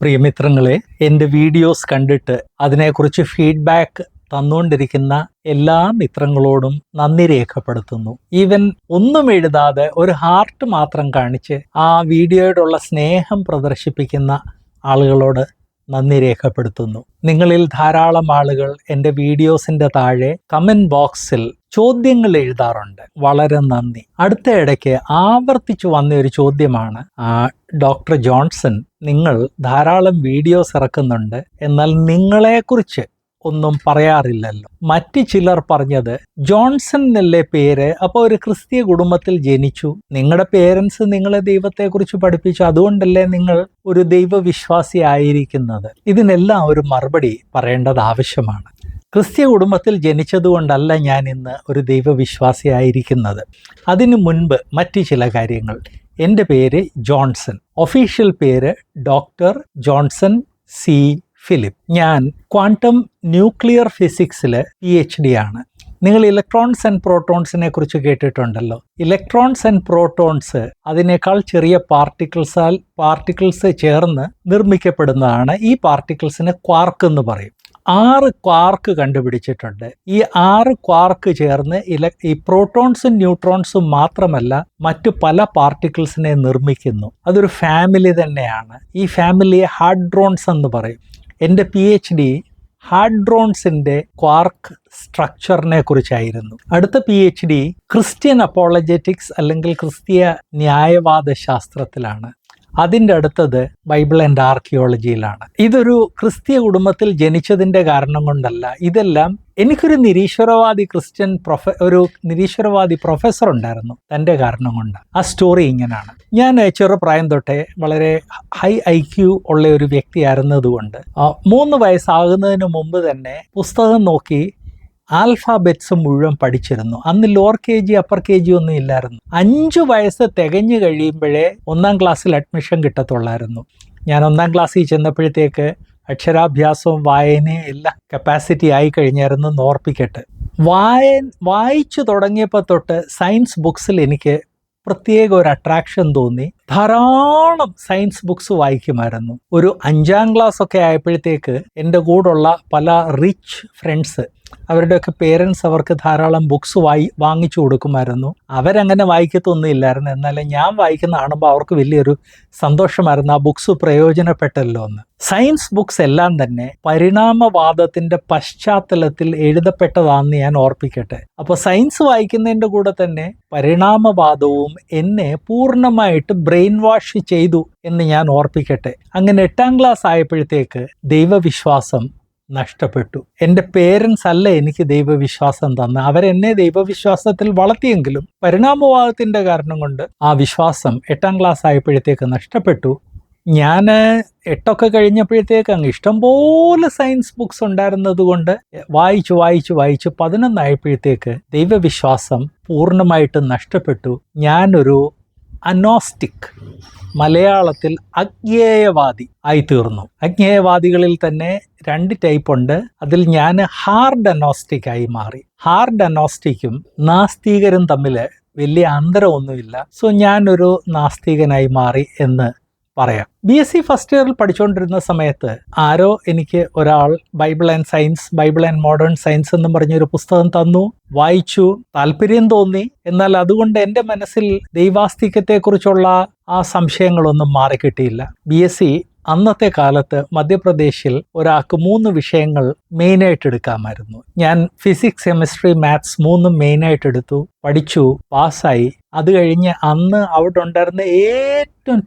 പ്രിയമിത്രങ്ങളെ എന്റെ വീഡിയോസ് കണ്ടിട്ട് അതിനെക്കുറിച്ച് ഫീഡ്ബാക്ക് തന്നുകൊണ്ടിരിക്കുന്ന എല്ലാ മിത്രങ്ങളോടും നന്ദി രേഖപ്പെടുത്തുന്നു. ഈവൻ ഒന്നും എഴുതാതെ ഒരു ഹാർട്ട് മാത്രം കാണിച്ച് ആ വീഡിയോയോടുള്ള സ്നേഹം പ്രദർശിപ്പിക്കുന്ന ആളുകളോട് നന്ദി രേഖപ്പെടുത്തുന്നു. നിങ്ങളിൽ ധാരാളം ആളുകൾ എന്റെ വീഡിയോസിന്റെ താഴെ കമന്റ് ബോക്സിൽ ചോദ്യങ്ങൾ എഴുതാറുണ്ട്. വളരെ നന്ദി. അടുത്ത ഇടയ്ക്ക് ആവർത്തിച്ചു വന്ന ഒരു ചോദ്യമാണ് ഡോക്ടർ ജോൺസൺ നിങ്ങൾ ധാരാളം വീഡിയോസ് ഇറക്കുന്നുണ്ട് എന്നാൽ നിങ്ങളെക്കുറിച്ച് ഒന്നും പറയാറില്ലല്ലോ. മറ്റു ചിലർ പറഞ്ഞത് ജോൺസൺ എന്നല്ലേ പേര്? അപ്പോൾ ഒരു ക്രിസ്തീയ കുടുംബത്തിൽ ജനിച്ചു. നിങ്ങളുടെ പേരൻസ് നിങ്ങളെ ദൈവത്തെക്കുറിച്ച് പഠിപ്പിച്ചു. അതുകൊണ്ടല്ലേ നിങ്ങൾ ഒരു ദൈവവിശ്വാസി ആയിരിക്കുന്നത് ഇതിനെല്ലാം ഒരു മറുപടി പറയേണ്ടത് ആവശ്യമാണ്. ക്രിസ്തീയ കുടുംബത്തിൽ ജനിച്ചതുകൊണ്ടല്ല ഞാൻ ഇന്ന് ഒരു ദൈവവിശ്വാസിയായിരിക്കുന്നത്. അതിനു മുൻപ് മറ്റു ചില കാര്യങ്ങൾ. എന്റെ പേര് ജോൺസൺ. ഒഫീഷ്യൽ പേര് ഡോക്ടർ ജോൺസൺ സി. ഫിലിപ്പ്. ഞാൻ ക്വാണ്ടം ന്യൂക്ലിയർ ഫിസിക്സിൽ പി എച്ച് ഡി ആണ്. നിങ്ങൾ ഇലക്ട്രോൺസ് ആൻഡ് പ്രോട്ടോൺസിനെ കുറിച്ച് കേട്ടിട്ടുണ്ടല്ലോ. ഇലക്ട്രോൺസ് ആൻഡ് പ്രോട്ടോൺസ് അതിനേക്കാൾ ചെറിയ പാർട്ടിക്കിൾസാൽ പാർട്ടിക്കിൾസ് ചേർന്ന് നിർമ്മിക്കപ്പെടുന്നതാണ് ഈ പാർട്ടിക്കിൾസിന് ക്വാർക്ക് എന്ന് പറയും. ആറ് ക്വാർക്ക് കണ്ടുപിടിച്ചിട്ടുണ്ട്. ഈ ആറ് ക്വാർക്ക് ചേർന്ന് ഇല ഈ പ്രോട്ടോൺസും ന്യൂട്രോൺസും മാത്രമല്ല മറ്റു പല പാർട്ടിക്കിൾസിനെ നിർമ്മിക്കുന്നു. അതൊരു ഫാമിലി തന്നെയാണ്. ഈ ഫാമിലിയെ ഹാഡ്രോൺസ് എന്ന് പറയും. എന്റെ പി എച്ച് ഡി ഹാഡ്രോൺസിന്റെ ക്വാർക്ക് സ്ട്രക്ചറിനെ കുറിച്ചായിരുന്നു. അടുത്ത P H D Christian apologetics അല്ലെങ്കിൽ ക്രിസ്തീയ ന്യായവാദ ശാസ്ത്രത്തിലാണ് അതിന്റെ അടുത്തത് ബൈബിൾ ആൻഡ് ആർക്കിയോളജിയിലാണ്. ഇതൊരു ക്രിസ്തീയ കുടുംബത്തിൽ ജനിച്ചതിന്റെ കാരണം കൊണ്ടല്ല. ഇതെല്ലാം എനിക്കൊരു നിരീശ്വരവാദി ക്രിസ്ത്യൻ പ്രൊഫ ഒരു നിരീശ്വരവാദി പ്രൊഫസർ ഉണ്ടായിരുന്നു. തന്റെ കാരണം കൊണ്ട്. ആ സ്റ്റോറി ഇങ്ങനെയാണ് ഞാൻ ചെറുപ്രായം തൊട്ടേ വളരെ ഹൈ ഐ ക്യു ഉള്ള ഒരു വ്യക്തിയായിരുന്നതുകൊണ്ട് മൂന്ന് വയസ്സാകുന്നതിന് മുമ്പ് തന്നെ പുസ്തകം നോക്കി ആൽഫാബെറ്റ്സ് മുഴുവൻ പഠിച്ചിരുന്നു. അന്ന് lower K G upper K G ഒന്നും ഇല്ലായിരുന്നു. അഞ്ചു വയസ്സ് തികഞ്ഞു കഴിയുമ്പോഴേ ഒന്നാം ക്ലാസ്സിൽ അഡ്മിഷൻ കിട്ടത്തുള്ളായിരുന്നു. ഞാൻ ഒന്നാം ക്ലാസ്സിൽ ചെന്നപ്പോഴത്തേക്ക് അക്ഷരാഭ്യാസവും വായനയും എല്ലാം കപ്പാസിറ്റി ആയി കഴിഞ്ഞായിരുന്നു എന്ന് ഓർപ്പിക്കട്ടെ. വായ വായിച്ചു തുടങ്ങിയപ്പോൾ തൊട്ട് സയൻസ് ബുക്സിൽ എനിക്ക് പ്രത്യേക ഒരു അട്രാക്ഷൻ തോന്നി. ധാരാളം സയൻസ് ബുക്സ് വായിക്കുമായിരുന്നു. ഒരു അഞ്ചാം ക്ലാസ് ഒക്കെ ആയപ്പോഴത്തേക്ക് എന്റെ കൂടെയുള്ള പല റിച്ച് ഫ്രണ്ട്സ് അവരുടെയൊക്കെ പേരൻസ് അവർക്ക് ധാരാളം ബുക്സ് വായി വാങ്ങിച്ചു കൊടുക്കുമായിരുന്നു. അവരങ്ങനെ വായിക്കത്തൊന്നും ഇല്ലായിരുന്നു. എന്നാലും ഞാൻ വായിക്കുന്ന കാണുമ്പോൾ അവർക്ക് വലിയൊരു സന്തോഷമായിരുന്നു. ആ ബുക്സ് പ്രയോജനപ്പെട്ടല്ലോ എന്ന്. സയൻസ് ബുക്സ് എല്ലാം തന്നെ പരിണാമവാദത്തിന്റെ പശ്ചാത്തലത്തിൽ എഴുതപ്പെട്ടതാണെന്ന് ഞാൻ ഓർപ്പിക്കട്ടെ. അപ്പോൾ സയൻസ് വായിക്കുന്നതിന്റെ കൂടെ തന്നെ പരിണാമവാദവും എന്നെ പൂർണമായിട്ട് ബ്രെയിൻ വാഷ് ചെയ്തു എന്ന് ഞാൻ ഓർപ്പിക്കട്ടെ. അങ്ങനെ എട്ടാം ക്ലാസ് ആയപ്പോഴത്തേക്ക് ദൈവവിശ്വാസം നഷ്ടപ്പെട്ടു. എന്റെ പേരൻസ് അല്ല എനിക്ക് ദൈവവിശ്വാസം തന്ന. അവരെന്നെ ദൈവവിശ്വാസത്തിൽ വളർത്തിയെങ്കിലും പരിണാമവാദത്തിന്റെ കാരണം കൊണ്ട് ആ വിശ്വാസം എട്ടാം ക്ലാസ് ആയപ്പോഴത്തേക്ക് നഷ്ടപ്പെട്ടു. ഞാൻ എട്ടൊക്കെ കഴിഞ്ഞപ്പോഴത്തേക്ക് അങ്ങ് ഇഷ്ടംപോലെ സയൻസ് ബുക്സ് ഉണ്ടായിരുന്നത് കൊണ്ട് വായിച്ചു വായിച്ചു വായിച്ച് പതിനൊന്നായപ്പോഴത്തേക്ക് ദൈവവിശ്വാസം പൂർണമായിട്ട് നഷ്ടപ്പെട്ടു. ഞാനൊരു അനോസ്റ്റിക് മലയാളത്തിൽ അജ്ഞേയവാദി ആയി തീർന്നു അജ്ഞേയവാദികളിൽ തന്നെ രണ്ട് ടൈപ്പ് ഉണ്ട്. അതിൽ ഞാൻ ഹാർഡ് അനോസ്റ്റിക് ആയി മാറി. ഹാർഡ് അനോസ്റ്റിക്കും നാസ്തികരും തമ്മിൽ വലിയ അന്തരമൊന്നുമില്ല. സോ ഞാനൊരു നാസ്തികനായി മാറി എന്ന് പറയാം. ബി എസ് സി ഫസ്റ്റ് ഇയറിൽ പഠിച്ചുകൊണ്ടിരുന്ന സമയത്ത് ആരോ എനിക്ക് ഒരാൾ Bible and science Bible and modern science എന്നും പറഞ്ഞൊരു പുസ്തകം തന്നു വായിച്ചു താല്പര്യം തോന്നി. എന്നാൽ അതുകൊണ്ട് എന്റെ മനസ്സിൽ ദൈവാസ്തിക്യത്തെക്കുറിച്ചുള്ള ആ സംശയങ്ങളൊന്നും മാറിക്കിട്ടിയില്ല ബി എസ് സി അന്നത്തെ കാലത്ത് മധ്യപ്രദേശിൽ ഒരാൾക്ക് മൂന്ന് വിഷയങ്ങൾ മെയിനായിട്ട് എടുക്കാമായിരുന്നു. ഞാൻ ഫിസിക്സ് കെമിസ്ട്രി മാത്സ് മൂന്നും മെയിനായിട്ട് എടുത്തു പഠിച്ചു പാസ്സായി. അത് കഴിഞ്ഞ് അന്ന് അവിടെ ഉണ്ടായിരുന്ന ഏറ്റവും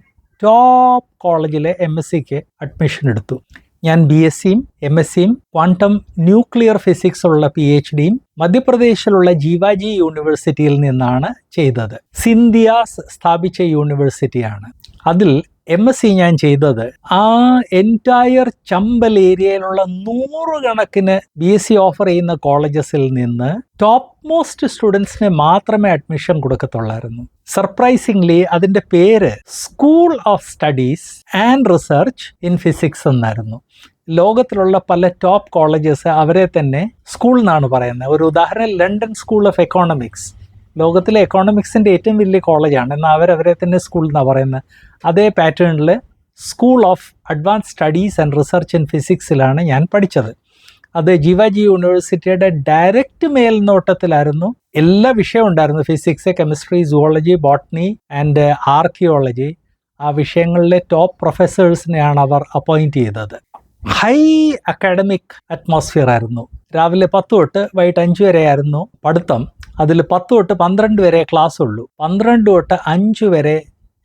ടോപ്പ് കോളേജിലെ എം എസ് സിക്ക് അഡ്മിഷൻ എടുത്തു. ഞാൻ ബി എസ് സിയും എം എസ് സിയും ക്വാണ്ടം ന്യൂക്ലിയർ ഫിസിക്സ് ഉള്ള പി എച്ച് ഡിയും മധ്യപ്രദേശിലുള്ള ജീവാജി യൂണിവേഴ്സിറ്റിയിൽ നിന്നാണ് ചെയ്തത്. സിന്ധിയാസ് സ്ഥാപിച്ച യൂണിവേഴ്സിറ്റിയാണ്. അതിൽ എം എസ് സി ഞാൻ ചെയ്തത് ആ എന്റയർ ചമ്പൽ ഏരിയയിലുള്ള നൂറുകണക്കിന് ബി എസ് സി ഓഫർ ചെയ്യുന്ന കോളേജസിൽ നിന്ന് ടോപ്പ് മോസ്റ്റ് സ്റ്റുഡൻസിന് മാത്രമേ അഡ്മിഷൻ കൊടുക്കത്തുള്ളായിരുന്നു. സർപ്രൈസിംഗ്ലി അതിന്റെ പേര് school of studies and research in physics എന്നായിരുന്നു. ലോകത്തിലുള്ള പല ടോപ്പ് കോളേജസ് അവരെ തന്നെ സ്കൂൾ എന്നാണ് പറയുന്നത്. ഒരു ഉദാഹരണം ലണ്ടൻ സ്കൂൾ ഓഫ് എക്കോണമിക്സ് ലോകത്തിലെ എക്കോണമിക്സിന്റെ ഏറ്റവും വലിയ കോളേജാണ് എന്നാൽ അവരവരെ തന്നെ സ്കൂൾ എന്നാണ് പറയുന്നത്. അതേ പാറ്റേണിൽ school of advance studies and research in ഫിസിക്സിലാണ് ഞാൻ പഠിച്ചത്. അത് ജീവാജി യൂണിവേഴ്സിറ്റിയുടെ ഡയറക്റ്റ് മേൽനോട്ടത്തിലായിരുന്നു എല്ലാ വിഷയവും ഉണ്ടായിരുന്നു. Physics chemistry zoology botany and archaeology ആ വിഷയങ്ങളിലെ ടോപ്പ് പ്രൊഫസേഴ്സിനെയാണ് അവർ അപ്പോയിന്റ് ചെയ്തത്. ഹൈ അക്കാഡമിക് അറ്റ്മോസ്ഫിയർ ആയിരുന്നു. രാവിലെ പത്ത് തൊട്ട് വൈകിട്ട് അഞ്ച് വരെ ആയിരുന്നു പഠിത്തം. അതിൽ പത്ത് തൊട്ട് പന്ത്രണ്ട് വരെ ക്ലാസ് ഉള്ളൂ. പന്ത്രണ്ട് തൊട്ട് അഞ്ച് വരെ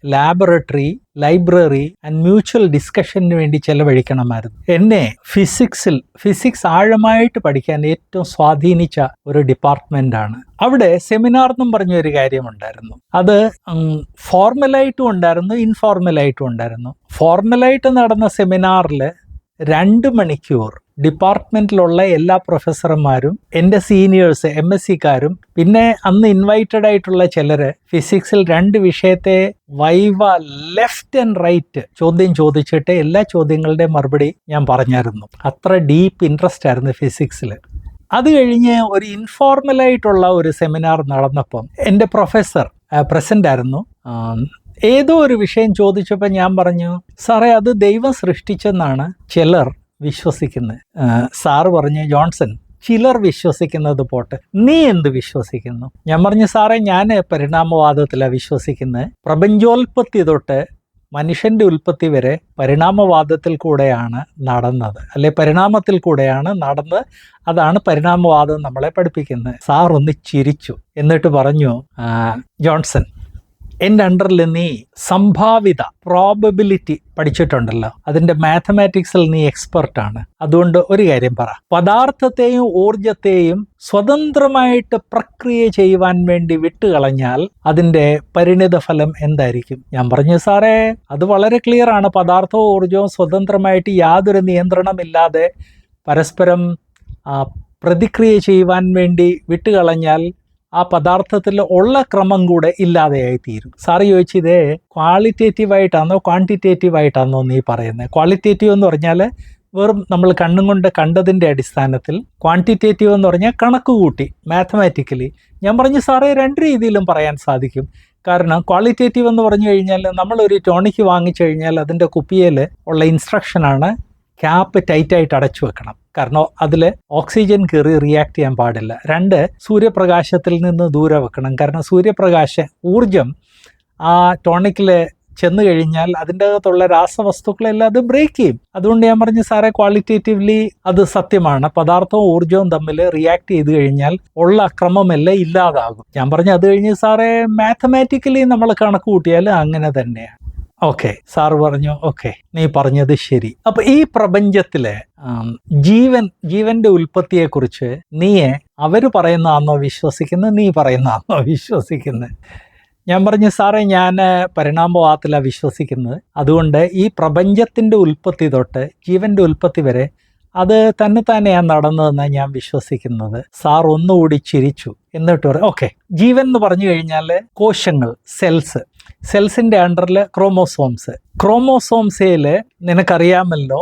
ലാബറട്ടറി ലൈബ്രറി ആൻഡ് മ്യൂച്വൽ ഡിസ്കഷന് വേണ്ടി ചെലവഴിക്കണമായിരുന്നു. എന്നെ ഫിസിക്സിൽ ഫിസിക്സ് ആഴമായിട്ട് പഠിക്കാൻ ഏറ്റവും സ്വാധീനിച്ച ഒരു ഡിപ്പാർട്ട്മെന്റാണ് അവിടെ സെമിനാർ എന്നും പറഞ്ഞ ഒരു കാര്യമുണ്ടായിരുന്നു. അത് ഫോർമലായിട്ടും ഉണ്ടായിരുന്നു ഇൻഫോർമലായിട്ടും ഉണ്ടായിരുന്നു. ഫോർമലായിട്ട് നടന്ന സെമിനാറിൽ രണ്ട് മണിക്കൂർ ഡിപ്പാർട്ട്മെന്റിലുള്ള എല്ലാ പ്രൊഫസർമാരും എന്റെ സീനിയേഴ്സ് എം എസ് സിക്കാരും പിന്നെ അന്ന് ഇൻവൈറ്റഡ് ആയിട്ടുള്ള ചിലര് ഫിസിക്സിൽ രണ്ട് വിഷയത്തെ വൈവ ലെഫ്റ്റ് ആൻഡ് റൈറ്റ് ചോദ്യം ചോദിച്ചിട്ട് എല്ലാ ചോദ്യങ്ങളുടെയും മറുപടി ഞാൻ പറഞ്ഞായിരുന്നു. അത്ര ഡീപ്പ് ഇൻട്രസ്റ്റ് ആയിരുന്നു ഫിസിക്സിൽ അത് കഴിഞ്ഞ് ഒരു ഇൻഫോർമൽ ആയിട്ടുള്ള ഒരു സെമിനാർ നടന്നപ്പം എന്റെ പ്രൊഫസർ പ്രസന്റ് ആയിരുന്നു. ഏതോ ഒരു വിഷയം ചോദിച്ചപ്പോൾ ഞാൻ പറഞ്ഞു സാറേ അത് ദൈവം സൃഷ്ടിച്ചെന്നാണ് ചിലർ വിശ്വസിക്കുന്നത്. സാറ് പറഞ്ഞു ജോൺസൺ ചിലർ വിശ്വസിക്കുന്നത് പോട്ടെ. നീ എന്ത് വിശ്വസിക്കുന്നു? ഞാൻ പറഞ്ഞു സാറേ ഞാൻ പരിണാമവാദത്തിലാണ് വിശ്വസിക്കുന്നത്. പ്രപഞ്ചോൽപത്തി തൊട്ട് മനുഷ്യന്റെ ഉൽപ്പത്തി വരെ പരിണാമവാദത്തിൽ കൂടെയാണ് നടന്നത്. അല്ലെ പരിണാമത്തിൽ കൂടെയാണ് നടന്നത്. അതാണ് പരിണാമവാദം നമ്മളെ പഠിപ്പിക്കുന്നത്. സാർ ഒന്ന് ചിരിച്ചു. എന്നിട്ട് പറഞ്ഞു ജോൺസൺ എന്റെ അണ്ടറിൽ നീ സംഭാവിത പ്രോബബിലിറ്റി പഠിച്ചിട്ടുണ്ടല്ലോ. അതിന്റെ മാത്തമാറ്റിക്സിൽ നീ എക്സ്പെർട്ടാണ് അതുകൊണ്ട് ഒരു കാര്യം പറ. പദാർത്ഥത്തെയും ഊർജത്തെയും സ്വതന്ത്രമായിട്ട് പ്രക്രിയ ചെയ്യുവാൻ വേണ്ടി വിട്ടുകളഞ്ഞാൽ അതിന്റെ പരിണിത ഫലം എന്തായിരിക്കും? ഞാൻ പറഞ്ഞു സാറേ അത് വളരെ ക്ലിയർ ആണ്. പദാർത്ഥവും ഊർജവും സ്വതന്ത്രമായിട്ട് യാതൊരു നിയന്ത്രണമില്ലാതെ പരസ്പരം പ്രതിക്രിയ ചെയ്യുവാൻ വേണ്ടി വിട്ടുകളഞ്ഞാൽ ആ പദാർത്ഥത്തിൽ ഉള്ള ക്രമം കൂടെ ഇല്ലാതെയായി തീരും സാറ് ചോദിച്ചത് ക്വാളിറ്റേറ്റീവ് ആയിട്ടാണോ ക്വാണ്ടിറ്റേറ്റീവ് ആയിട്ടാണോ നീ പറയുന്നത് ക്വാളിറ്റേറ്റീവ് എന്ന് പറഞ്ഞാൽ വെറും നമ്മൾ കണ്ണും കൊണ്ട് കണ്ടതിന്റെ അടിസ്ഥാനത്തിൽ ക്വാണ്ടിറ്റേറ്റീവ് എന്ന് പറഞ്ഞാൽ കണക്ക് കൂട്ടി മാത്തമാറ്റിക്കലി ഞാൻ പറഞ്ഞു സാറേ രണ്ട് രീതിയിലും പറയാൻ സാധിക്കും. കാരണം ക്വാളിറ്റേറ്റീവ് എന്ന് പറഞ്ഞു കഴിഞ്ഞാൽ നമ്മളൊരു ടോണിക്ക് വാങ്ങിച്ചു കഴിഞ്ഞാൽ അതിന്റെ കുപ്പിയിൽ ഉള്ള ഇൻസ്ട്രക്ഷനാണ് ക്യാപ്പ് ടൈറ്റ് ആയിട്ട് അടച്ചു വെക്കണം. കാരണം അതിൽ ഓക്സിജൻ കയറി റിയാക്ട് ചെയ്യാൻ പാടില്ല. രണ്ട് സൂര്യപ്രകാശത്തിൽ നിന്ന് ദൂരെ വെക്കണം. കാരണം സൂര്യപ്രകാശ ഊർജം ആ ടോണിക്കിൽ ചെന്ന് കഴിഞ്ഞാൽ അതിന്റെ അകത്തുള്ള രാസവസ്തുക്കളെല്ലാം അത് ബ്രേക്ക് ചെയ്യും. അതുകൊണ്ട് ഞാൻ പറഞ്ഞു സാറേ ക്വാളിറ്റേറ്റീവ്ലി അത് സത്യമാണ്. പദാർത്ഥവും ഊർജവും തമ്മിൽ റിയാക്ട് ചെയ്ത് കഴിഞ്ഞാൽ ഉള്ള അക്രമമെല്ലാം ഇല്ലാതാകും. ഞാൻ പറഞ്ഞു അത് കഴിഞ്ഞ് സാറേ മാത്തമാറ്റിക്കലി നമ്മൾ കണക്ക് കൂട്ടിയാൽ അങ്ങനെ തന്നെയാണ് ഓക്കെ സാറ് പറഞ്ഞു ഓക്കെ നീ പറഞ്ഞത് ശരി. അപ്പൊ ഈ പ്രപഞ്ചത്തിലെ ജീവൻ ജീവന്റെ ഉൽപ്പത്തിയെക്കുറിച്ച് നീയെ അവർ പറയുന്നതാണോ വിശ്വസിക്കുന്നത് നീ പറയുന്നതാണോ വിശ്വസിക്കുന്നത്? ഞാൻ പറഞ്ഞു സാറേ ഞാൻ പരിണാമവാദത്തിലാണ് വിശ്വസിക്കുന്നത്. അതുകൊണ്ട് ഈ പ്രപഞ്ചത്തിന്റെ ഉൽപ്പത്തി തൊട്ട് ജീവന്റെ ഉൽപ്പത്തി വരെ അത് തന്നെ തന്നെയാണ് നടന്നതെന്നാണ് ഞാൻ വിശ്വസിക്കുന്നത്. സാർ ഒന്നുകൂടി ചിരിച്ചു. എന്നിട്ട് പറയും ഓക്കെ ജീവൻ എന്ന് പറഞ്ഞു കഴിഞ്ഞാൽ കോശങ്ങൾ സെൽസ് സെൽസിന്റെ അണ്ടറിൽ ക്രോമോസോംസ് ക്രോമോസോംസയിൽ നിനക്കറിയാമല്ലോ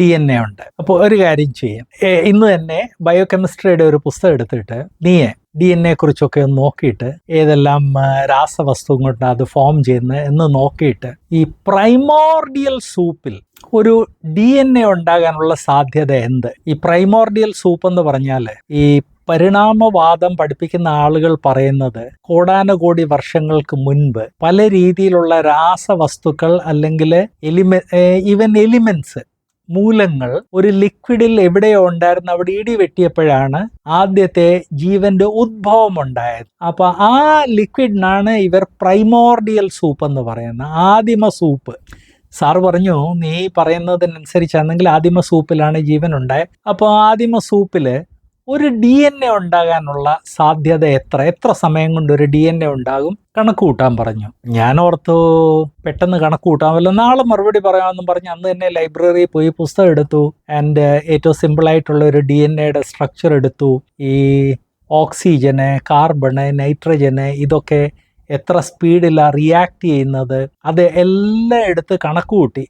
ഡി എൻ എ ഉണ്ട്. അപ്പോൾ ഒരു കാര്യം ചെയ്യാം. ഇന്ന് തന്നെ ബയോകെമിസ്ട്രിയുടെ ഒരു പുസ്തകം എടുത്തിട്ട് നീയെ ഡി എൻ എ കുറിച്ചൊക്കെ ഒന്ന് നോക്കിയിട്ട് ഏതെല്ലാം രാസവസ്തുവും രാസവസ്തു കൊണ്ട് അത് ഫോം ചെയ്യുന്നത് എന്ന് നോക്കിയിട്ട് ഈ പ്രൈമോർഡിയൽ സൂപ്പിൽ ഒരു ഡി എൻ എ ഉണ്ടാകാനുള്ള സാധ്യത എന്ത്? ഈ പ്രൈമോർഡിയൽ സൂപ്പ് എന്ന് പറഞ്ഞാൽ ഈ പരിണാമവാദം പഠിപ്പിക്കുന്ന ആളുകൾ പറയുന്നത് കോടാനുകോടി വർഷങ്ങൾക്ക് മുൻപ് പല രീതിയിലുള്ള രാസവസ്തുക്കൾ അല്ലെങ്കിൽ എലിമെ ഈവൻ എലിമെന്റ്സ് മൂലങ്ങൾ ഒരു ലിക്വിഡിൽ എവിടെയോ ഉണ്ടായിരുന്നു. അവിടെ ഇടി വെട്ടിയപ്പോഴാണ് ആദ്യത്തെ ജീവന്റെ ഉദ്ഭവം ഉണ്ടായത്. അപ്പൊ ആ ലിക്വിഡിനാണ് ഇവർ പ്രൈമോർഡിയൽ സൂപ്പ് എന്ന് പറയുന്നത്. ആദിമ സൂപ്പ് സാർ പറഞ്ഞു നീ പറയുന്നതിനനുസരിച്ചാണെങ്കിൽ ആദിമ സൂപ്പിലാണ് ജീവൻ ഉണ്ടായത്. അപ്പോൾ ആദിമ സൂപ്പിൽ ഒരു ഡി എൻ എ ഉണ്ടാകാനുള്ള സാധ്യത എത്ര? എത്ര സമയം കൊണ്ട് ഒരു ഡി എൻ എ ഉണ്ടാകും? കണക്ക് കൂട്ടാൻ പറഞ്ഞു. ഞാൻ ഓർത്തു പെട്ടെന്ന് കണക്ക് കൂട്ടാമല്ലോ നാളെ മറുപടി പറയാമെന്നും പറഞ്ഞ് അന്ന് തന്നെ ലൈബ്രറിയിൽ പോയി പുസ്തകം എടുത്തു. ആൻഡ് ഏറ്റവും സിമ്പിൾ ആയിട്ടുള്ള ഒരു ഡി എൻ എയുടെ സ്ട്രക്ചർ എടുത്തു. ഈ ഓക്സിജന് കാർബണ് നൈട്രജന് ഇതൊക്കെ എത്ര സ്പീഡിലാണ് റിയാക്ട് ചെയ്യുന്നത്? അത് എല്ലാം എടുത്ത് കണക്ക് കൂട്ടി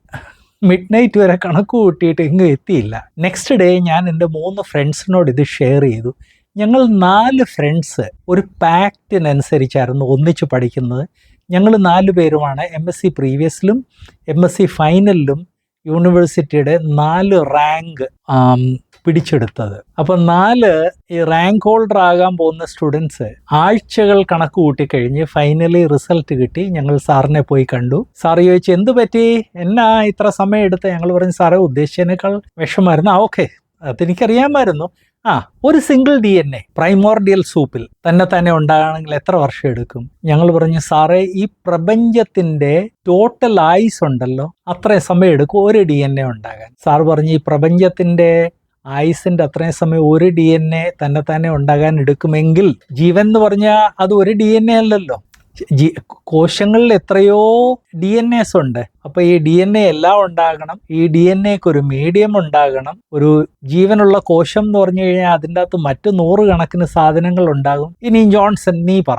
മിഡ് നൈറ്റ് വരെ കണക്ക് കൂട്ടിയിട്ട് എങ്ങും എത്തിയില്ല. നെക്സ്റ്റ് ഡേ ഞാൻ എന്റെ മൂന്ന് ഫ്രണ്ട്സിനോട് ഇത് ഷെയർ ചെയ്തു. ഞങ്ങൾ നാല് ഫ്രണ്ട്സ് ഒരു പാക്റ്റിനനുസരിച്ചായിരുന്നു ഒന്നിച്ച് പഠിക്കുന്നത്. ഞങ്ങൾ നാല് പേരുമാണ് എം എസ് സി പ്രീവിയസിലും എം എസ് സി ഫൈനലിലും യൂണിവേഴ്സിറ്റിയുടെ നാല് റാങ്ക് പിടിച്ചെടുത്തത്. അപ്പം നാല് ഈ റാങ്ക് ഹോൾഡർ ആകാൻ പോകുന്ന സ്റ്റുഡൻസ് ആഴ്ചകൾ കണക്ക് കൂട്ടിക്കഴിഞ്ഞ് ഫൈനലി റിസൾട്ട് കിട്ടി. ഞങ്ങൾ സാറിനെ പോയി കണ്ടു. സാർ ചോദിച്ചു എന്ത് പറ്റി? എന്നാ ഇത്ര സമയം എടുത്ത്? ഞങ്ങൾ പറഞ്ഞു സാറേ ഉദ്ദേശിച്ചതിനേക്കാൾ വിഷമായിരുന്നു ആ ഓക്കെ അതെനിക്കറിയാമായിരുന്നു. ആ ഒരു single D N A primordial സൂപ്പിൽ തന്നെ തന്നെ ഉണ്ടാകണമെങ്കിൽ എത്ര വർഷം എടുക്കും? ഞങ്ങൾ പറഞ്ഞു സാറേ ഈ പ്രപഞ്ചത്തിന്റെ ടോട്ടൽ ആയുസ് ഉണ്ടല്ലോ അത്രയും സമയം എടുക്കും ഒരു ഡി എൻ എ ഉണ്ടാകാൻ. സാർ പറഞ്ഞു ഈ പ്രപഞ്ചത്തിന്റെ ആയുസിന്റെ അത്രയും സമയം ഒരു ഡി എൻ എ തന്നെ തന്നെ ഉണ്ടാകാൻ എടുക്കുമെങ്കിൽ ജീവൻ എന്ന് പറഞ്ഞാൽ അത് ഒരു ഡി എൻ എ അല്ലല്ലോ. ജി കോശങ്ങളിൽ എത്രയോ ഡി എൻ എസ് ഉണ്ട്. അപ്പൊ ഈ ഡി എൻ എ എല്ലാം ഉണ്ടാകണം. ഈ ഡി എൻ എക്ക് ഒരു മീഡിയം ഉണ്ടാകണം. ഒരു ജീവനുള്ള കോശം എന്ന് പറഞ്ഞു കഴിഞ്ഞാൽ അതിന്റെ അകത്ത് മറ്റു നൂറുകണക്കിന് സാധനങ്ങൾ ഉണ്ടാകും. ഇനി ജോൺസൺ നീ പറ.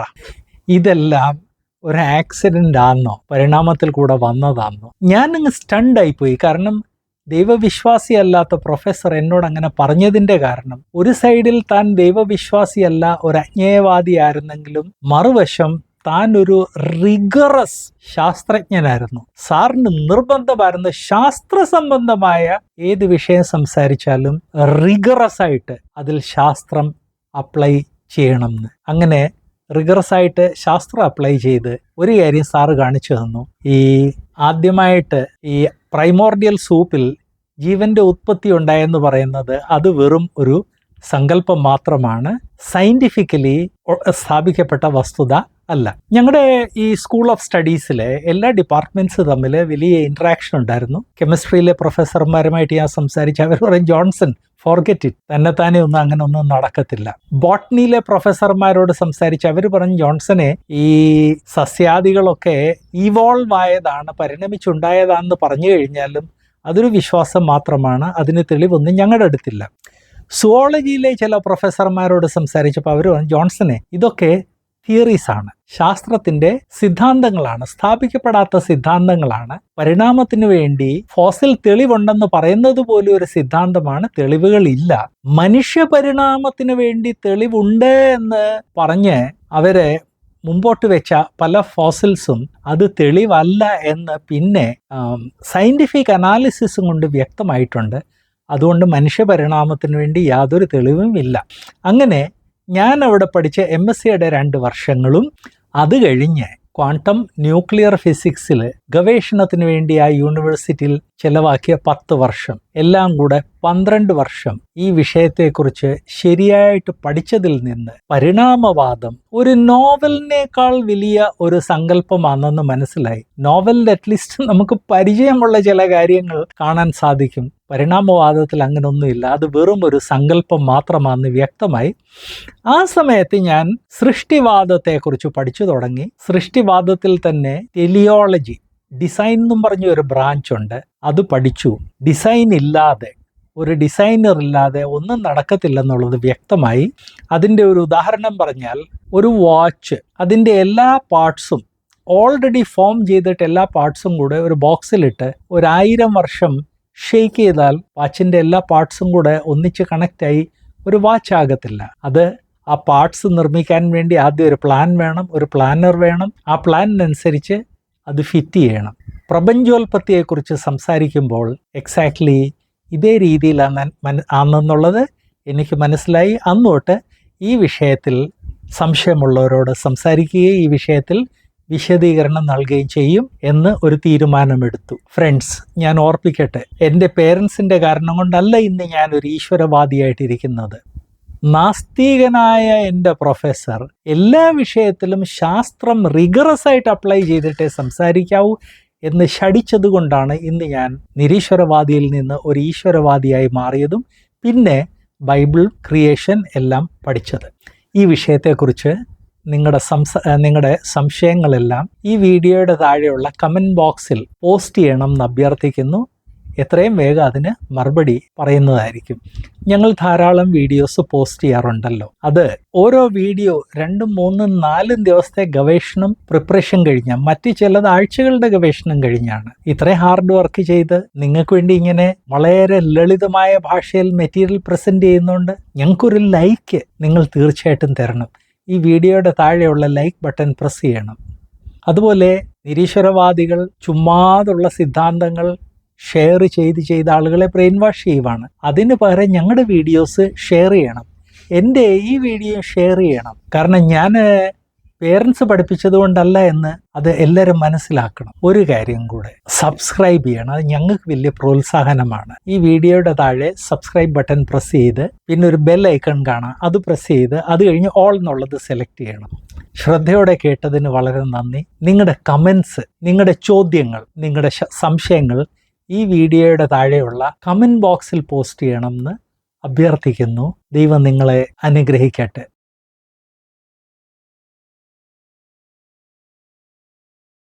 ഇതെല്ലാം ഒരു ആക്സിഡന്റ് ആണെന്നോ പരിണാമത്തിൽ കൂടെ വന്നതാണെന്നോ ഞാൻ സ്റ്റണ്ട് ആയിപ്പോയി. കാരണം ദൈവവിശ്വാസിയല്ലാത്ത പ്രൊഫസർ എന്നോട് അങ്ങനെ പറഞ്ഞതിന്റെ കാരണം ഒരു സൈഡിൽ താൻ ദൈവവിശ്വാസിയല്ല ഒരു അജ്ഞേയവാദിയായിരുന്നെങ്കിലും മറുവശം താൻ ഒരു റിഗറസ് ശാസ്ത്രജ്ഞനായിരുന്നു. സാറിന് നിർബന്ധമായിരുന്നു ശാസ്ത്ര സംബന്ധമായ ഏത് വിഷയം സംസാരിച്ചാലും റിഗറസ് ആയിട്ട് അതിൽ ശാസ്ത്രം അപ്ലൈ ചെയ്യണം എന്ന് അങ്ങനെ റിഗറസ് ആയിട്ട് ശാസ്ത്രം അപ്ലൈ ചെയ്ത് ഒരു കാര്യം സാറ് കാണിച്ചു തന്നു. ഈ ആദ്യമായിട്ട് ഈ പ്രൈമോർഡിയൽ സൂപ്പിൽ ജീവന്റെ ഉത്പത്തി ഉണ്ടായെന്ന് പറയുന്നത് അത് വെറും ഒരു സങ്കല്പം മാത്രമാണ്. സയന്റിഫിക്കലി സ്ഥാപിക്കപ്പെട്ട വസ്തുത അല്ല. ഞങ്ങളുടെ ഈ സ്കൂൾ ഓഫ് സ്റ്റഡീസിലെ എല്ലാ ഡിപ്പാർട്ട്മെന്റ്സ് തമ്മിൽ വലിയ ഇൻട്രാക്ഷൻ ഉണ്ടായിരുന്നു. കെമിസ്ട്രിയിലെ പ്രൊഫസർമാരുമായിട്ട് ഞാൻ സംസാരിച്ച അവർ പറയും ജോൺസൺ ഫോർഗെറ്റ് ഇറ്റ് തന്നെ താനെ ഒന്നും അങ്ങനെ ഒന്നും നടക്കത്തില്ല. ബോട്ടണിയിലെ പ്രൊഫസർമാരോട് സംസാരിച്ച് അവർ പറഞ്ഞു ജോൺസനെ ഈ സസ്യാദികളൊക്കെ ഇവോൾവ് ആയതാണ് പരിണമിച്ചുണ്ടായതാണെന്ന് പറഞ്ഞു കഴിഞ്ഞാലും അതൊരു വിശ്വാസം മാത്രമാണ് അതിന് തെളിവൊന്നും ഞങ്ങളുടെ അടുത്തില്ല. സുവോളജിയിലെ ചില പ്രൊഫസർമാരോട് സംസാരിച്ചപ്പോൾ അവർ ജോൺസനെ ഇതൊക്കെ തിയറീസ് ആണ്. ശാസ്ത്രത്തിന്റെ സിദ്ധാന്തങ്ങളാണ് സ്ഥാപിക്കപ്പെടാത്ത സിദ്ധാന്തങ്ങളാണ്. പരിണാമത്തിന് വേണ്ടി ഫോസിൽ തെളിവുണ്ടെന്ന് പറയുന്നത് പോലും ഒരു സിദ്ധാന്തമാണ് തെളിവുകളില്ല. മനുഷ്യ പരിണാമത്തിന് വേണ്ടി തെളിവുണ്ട് എന്ന് പറഞ്ഞ് അവരെ മുമ്പോട്ട് വെച്ച പല ഫോസിൽസും അത് തെളിവല്ല എന്ന് പിന്നെ സയന്റിഫിക് അനാലിസിസും കൊണ്ട് വ്യക്തമായിട്ടുണ്ട്. അതുകൊണ്ട് മനുഷ്യ പരിണാമത്തിന് വേണ്ടി യാതൊരു തെളിവും ഇല്ല. അങ്ങനെ ഞാൻ അവിടെ പഠിച്ച എം എസ് സിയുടെ രണ്ട് വർഷങ്ങളും അത് കഴിഞ്ഞ് ക്വാണ്ടം ന്യൂക്ലിയർ ഫിസിക്സിൽ ഗവേഷണത്തിന് വേണ്ടി ആ യൂണിവേഴ്സിറ്റിയിൽ ചെലവാക്കിയ പത്ത് വർഷം എല്ലാം കൂടെ പന്ത്രണ്ട് വർഷം ഈ വിഷയത്തെക്കുറിച്ച് ശരിയായിട്ട് പഠിച്ചതിൽ നിന്ന് പരിണാമവാദം ഒരു നോവലിനേക്കാൾ വലിയ ഒരു സങ്കല്പമാണെന്ന് മനസ്സിലായി. നോവലിൽ അറ്റ്ലീസ്റ്റ് നമുക്ക് പരിചയമുള്ള ചില കാര്യങ്ങൾ കാണാൻ സാധിക്കും. പരിണാമവാദത്തിൽ അങ്ങനെ ഒന്നുമില്ല അത് വെറും ഒരു സങ്കല്പം മാത്രമാണെന്ന് വ്യക്തമായി. ആ സമയത്ത് ഞാൻ സൃഷ്ടിവാദത്തെക്കുറിച്ച് പഠിച്ചു തുടങ്ങി. സൃഷ്ടിവാദത്തിൽ തന്നെ ടെലിയോളജി ഡിസൈൻ എന്നും പറഞ്ഞ ഒരു ബ്രാഞ്ച് ഉണ്ട്. അത് പഠിച്ചു. ഡിസൈൻ ഇല്ലാതെ ഒരു ഡിസൈനർ ഇല്ലാതെ ഒന്നും നടക്കത്തില്ലെന്നുള്ളത് വ്യക്തമായി അതിന്റെ ഒരു ഉദാഹരണം പറഞ്ഞാൽ ഒരു വാച്ച് അതിന്റെ എല്ലാ പാർട്സും ഓൾറെഡി ഫോം ചെയ്തിട്ട് എല്ലാ പാർട്സും കൂടെ ഒരു ബോക്സിലിട്ട് ഒരായിരം വർഷം ഷെയ്ക്ക് ചെയ്താൽ വാച്ചിന്റെ എല്ലാ പാർട്സും കൂടെ ഒന്നിച്ച് കണക്റ്റായി ഒരു വാച്ച് ആകത്തില്ല. അത് ആ പാർട്സ് നിർമ്മിക്കാൻ വേണ്ടി ആദ്യം ഒരു പ്ലാൻ വേണം ഒരു പ്ലാനർ വേണം. ആ പ്ലാനിനനുസരിച്ച് അത് ഫിറ്റ് ചെയ്യണം. പ്രപഞ്ചോൽപത്തിയെക്കുറിച്ച് സംസാരിക്കുമ്പോൾ എക്സാക്ട്ലി ഇതേ രീതിയിലാണ് മന ആണെന്നുള്ളത് എനിക്ക് മനസ്സിലായി. അന്ന് തൊട്ട് ഈ വിഷയത്തിൽ സംശയമുള്ളവരോട് സംസാരിക്കുകയും ഈ വിഷയത്തിൽ വിശദീകരണം നൽകുകയും ചെയ്യും എന്ന് ഒരു തീരുമാനമെടുത്തു. ഫ്രണ്ട്സ് ഞാൻ ഓർപ്പിക്കട്ടെ എന്റെ പേരൻസിന്റെ കാരണം കൊണ്ടല്ല ഇന്ന് ഞാൻ ഒരു ഈശ്വരവാദിയായിട്ടിരിക്കുന്നത്. നാസ്തികനായ എന്റെ പ്രൊഫസർ എല്ലാ വിഷയത്തിലും ശാസ്ത്രം റിഗറസ് ആയിട്ട് അപ്ലൈ ചെയ്തിട്ടേ സംസാരിക്കാവൂ എന്ന് ഷടിച്ചതുകൊണ്ടാണ് ഇന്ന് ഞാൻ നിരീശ്വരവാദിയിൽ നിന്ന് ഒരു ഈശ്വരവാദിയായി മാറിയതും പിന്നെ ബൈബിൾ ക്രിയേഷൻ എല്ലാം പഠിച്ചത്. ഈ വിഷയത്തെക്കുറിച്ച് നിങ്ങളുടെ സംസ നിങ്ങളുടെ സംശയങ്ങളെല്ലാം ഈ വീഡിയോയുടെ താഴെയുള്ള കമന്റ് ബോക്സിൽ പോസ്റ്റ് ചെയ്യണം എന്ന് അഭ്യർത്ഥിക്കുന്നു. എത്രയും വേഗം അതിന് മറുപടി പറയുന്നതായിരിക്കും. ഞങ്ങൾ ധാരാളം വീഡിയോസ് പോസ്റ്റ് ചെയ്യാറുണ്ടല്ലോ. അത് ഓരോ വീഡിയോ രണ്ടും മൂന്നും നാലും ദിവസത്തെ ഗവേഷണം പ്രിപ്പറേഷൻ കഴിഞ്ഞ മറ്റ് ചിലത് ആഴ്ചകളുടെ ഗവേഷണം കഴിഞ്ഞാണ്. ഇത്രയും ഹാർഡ് വർക്ക് ചെയ്ത് നിങ്ങൾക്ക് വേണ്ടി ഇങ്ങനെ വളരെ ലളിതമായ ഭാഷയിൽ മെറ്റീരിയൽ പ്രസന്റ് ചെയ്യുന്നതുകൊണ്ട് ഞങ്ങൾക്കൊരു ലൈക്ക് നിങ്ങൾ തീർച്ചയായിട്ടും തരണം. ഈ വീഡിയോയുടെ താഴെയുള്ള ലൈക്ക് ബട്ടൺ പ്രസ് ചെയ്യണം. അതുപോലെ നിരീശ്വരവാദികൾ ചുമ്മാതുള്ള സിദ്ധാന്തങ്ങൾ ഷെയർ ചെയ്ത് ചെയ്ത് ആളുകളെ ബ്രെയിൻ വാഷ് ചെയ്യുവാണ്. അതിന് പകരം ഞങ്ങളുടെ വീഡിയോസ് ഷെയർ ചെയ്യണം. എന്റെ ഈ വീഡിയോ ഷെയർ ചെയ്യണം. കാരണം ഞാൻ പേരൻസ് പഠിപ്പിച്ചത് കൊണ്ടല്ല എന്ന് അത് എല്ലാവരും മനസ്സിലാക്കണം. ഒരു കാര്യം കൂടെ സബ്സ്ക്രൈബ് ചെയ്യണം. അത് ഞങ്ങൾക്ക് വലിയ പ്രോത്സാഹനമാണ്. ഈ വീഡിയോയുടെ താഴെ സബ്സ്ക്രൈബ് ബട്ടൺ പ്രസ് ചെയ്ത് പിന്നെ ഒരു ബെൽ ഐക്കൺ കാണാം. അത് പ്രസ് ചെയ്ത് അത് കഴിഞ്ഞ് ഓൾ എന്നുള്ളത് സെലക്ട് ചെയ്യണം. ശ്രദ്ധയോടെ കേട്ടതിന് വളരെ നന്ദി. നിങ്ങളുടെ കമൻസ് നിങ്ങളുടെ ചോദ്യങ്ങൾ നിങ്ങളുടെ സംശയങ്ങൾ ഈ വീഡിയോയുടെ താഴെയുള്ള കമന്റ് ബോക്സിൽ പോസ്റ്റ് ചെയ്യണമെന്ന് അഭ്യർത്ഥിക്കുന്നു. ദൈവം നിങ്ങളെ അനുഗ്രഹിക്കട്ടെ.